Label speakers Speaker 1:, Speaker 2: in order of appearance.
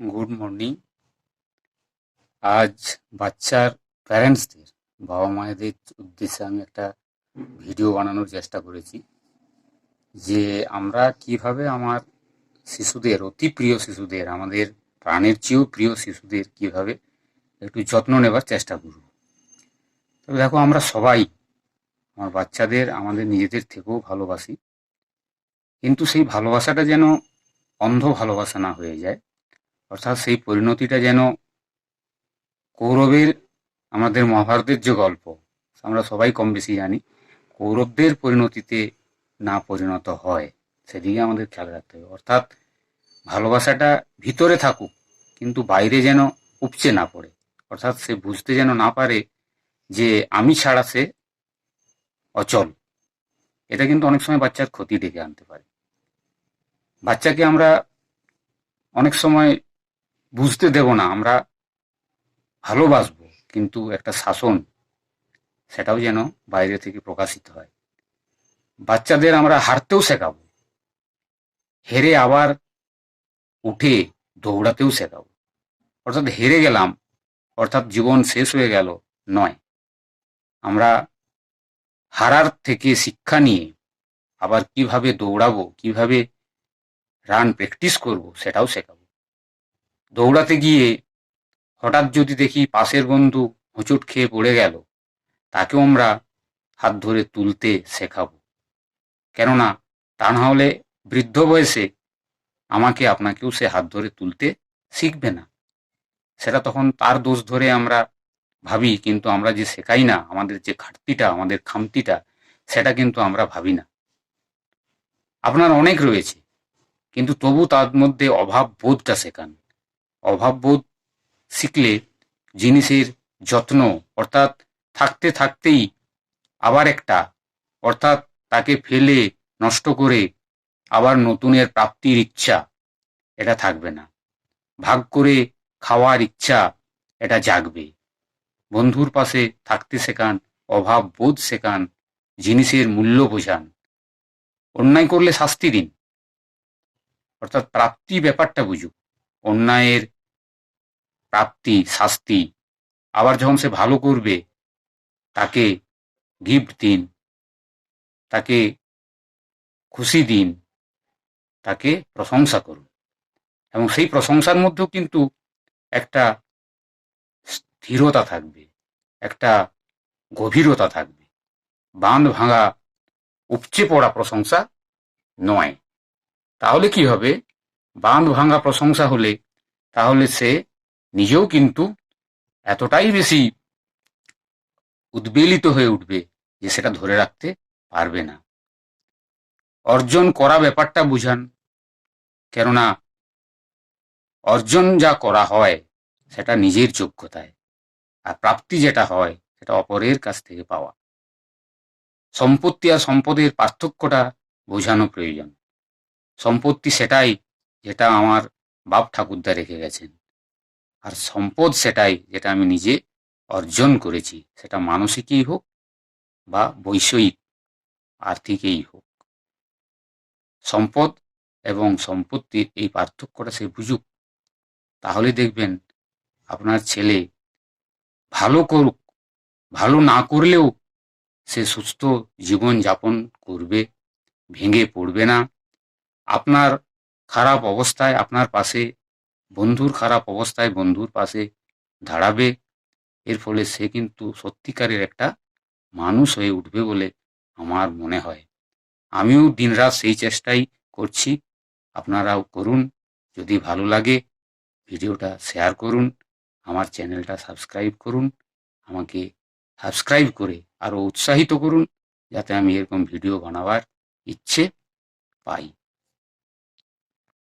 Speaker 1: Good morning আজ বাচ্চার প্যারেন্টসদের বাবা মায়েদের উদ্দেশ্যে আমি একটা ভিডিও বানানোর চেষ্টা করেছি, যে আমরা কীভাবে আমার শিশুদের, অতি প্রিয় শিশুদের, আমাদের প্রাণের চেয়েও প্রিয় শিশুদের কীভাবে একটু যত্ন নেবার চেষ্টা করব। তবে দেখো, আমরা সবাই আমার বাচ্চাদের, আমাদের নিজেদের থেকেও ভালোবাসি, কিন্তু সেই ভালোবাসাটা যেন অন্ধ ভালোবাসা না হয়ে যায়। অর্থাৎ সেই পরিণতিটা যেন কৌরবের, আমাদের মহাভারতের যে গল্প, আমরা সবাই কম বেশি জানি, কৌরবদের পরিণতিতে না পরিণত হয়, সেদিকে আমাদের খেয়াল রাখতে হবে। অর্থাৎ ভালোবাসাটা ভিতরে থাকুক, কিন্তু বাইরে যেন উপচে না পড়ে। অর্থাৎ সে বুঝতে যেন না পারে যে আমি ছাড়া সে অচল। এটা কিন্তু অনেক সময় বাচ্চার ক্ষতি ডেকে আনতে পারে। বাচ্চাকে আমরা অনেক সময় বুঝতে দেব না, আমরা ভালোবাসবো, কিন্তু একটা শাসন, সেটাও যেন বাইরে থেকে প্রকাশিত হয়। বাচ্চাদের আমরা হারতেও শেখাবো, হেরে আবার উঠে দৌড়াতেও শেখাবো। অর্থাৎ হেরে গেলাম, অর্থাৎ জীবন শেষ হয়ে গেল নয়। আমরা হারার থেকে শিক্ষা নিয়ে আবার কীভাবে দৌড়াবো, কীভাবে রান প্র্যাকটিস করব, সেটাও শেখাবো। দৌড়াতে গিয়ে হঠাৎ যদি দেখি পাশের বন্ধু হোঁচট খেয়ে পড়ে গেল, তাকেও আমরা হাত ধরে তুলতে শেখাবো। কেননা তা না হলে বৃদ্ধ বয়সে আমাকে আপনাকেও সে হাত ধরে তুলতে শিখবে না। সেটা তখন তার দোষ ধরে আমরা ভাবি, কিন্তু আমরা যে শেখাই না, আমাদের যে ঘাটতিটা, আমাদের খামতিটা, সেটা কিন্তু আমরা ভাবি না। আপনার অনেক রয়েছে, কিন্তু তবু তার মধ্যে অভাব বোধটা শেখান। অভাব বোধ শিখলে জিনিসের যত্ন, অর্থাৎ থাকতে থাকতেই আবার একটা, অর্থাৎ তাকে ফেলে নষ্ট করে আবার নতুনের প্রাপ্তির ইচ্ছা, এটা থাকবে না। ভাগ করে খাওয়ার ইচ্ছা, এটা জাগবে। বন্ধুর পাশে থাকতে শেখান অভাব বোধ শেখান, জিনিসের মূল্য বোঝান। অন্যায় করলে শাস্তি দিন। অর্থাৎ প্রাপ্তি ব্যাপারটা বুঝুক। অন্যায়ের প্রাপ্তি, শাস্তি। আবার যখন সে ভালো করবে, তাকে গিফট দিন, তাকে খুশি দিন, তাকে প্রশংসা করুন। এবং সেই প্রশংসার মধ্যেও কিন্তু একটা স্থিরতা থাকবে, একটা গভীরতা থাকবে। বাঁধ ভাঙা, উপচে পড়া প্রশংসা নয়। তাহলে কি হবে? বাঁধ ভাঙা প্রশংসা হলে তাহলে সে নিজেও কিন্তু এতটাই বেশি উদ্বেলিত হয়ে উঠবে যে সেটা ধরে রাখতে পারবে না। অর্জন করা ব্যাপারটা বুঝান, কেননা অর্জন যা করা হয় সেটা নিজের যোগ্যতায়, আর প্রাপ্তি যেটা হয় সেটা অপরের কাছ থেকে পাওয়া। সম্পত্তি আর সম্পদের পার্থক্যটা বোঝানো প্রয়োজন। সম্পত্তি সেটাই যেটা আমার বাপ ঠাকুরদা রেখে গেছেন। আর সম্পদ সেটাই যেটা আমি নিজে অর্জন করেছি, সেটা মানসিকই হোক বা বৈষয়িক, আর্থিকেই হোক। সম্পদ এবং সম্পত্তির এই পার্থক্যটা সে বুঝুক। তাহলে দেখবেন আপনার ছেলে ভালো করুক, ভালো না করলেও সে সুস্থ জীবন যাপন করবে, ভেঙে পড়বে না। আপনার খারাপ অবস্থায় আপনার পাশে, বন্ধুর খারাপ অবস্থায় বন্ধুর পাশে দাঁড়াবে। এর ফলে সে কিন্তু সত্যিকারের একটা মানুষ হয়ে উঠবে বলে আমার মনে হয়। আমিও দিনরাত সেই চেষ্টাই করছি। আপনারাও করুন। যদি ভালো লাগে, ভিডিওটা শেয়ার করুন। আমার চ্যানেলটা সাবস্ক্রাইব করুন। আমাকে সাবস্ক্রাইব করে আরও উৎসাহিত করুন, যাতে আমি এরকম ভিডিও বানাবার ইচ্ছে পাই।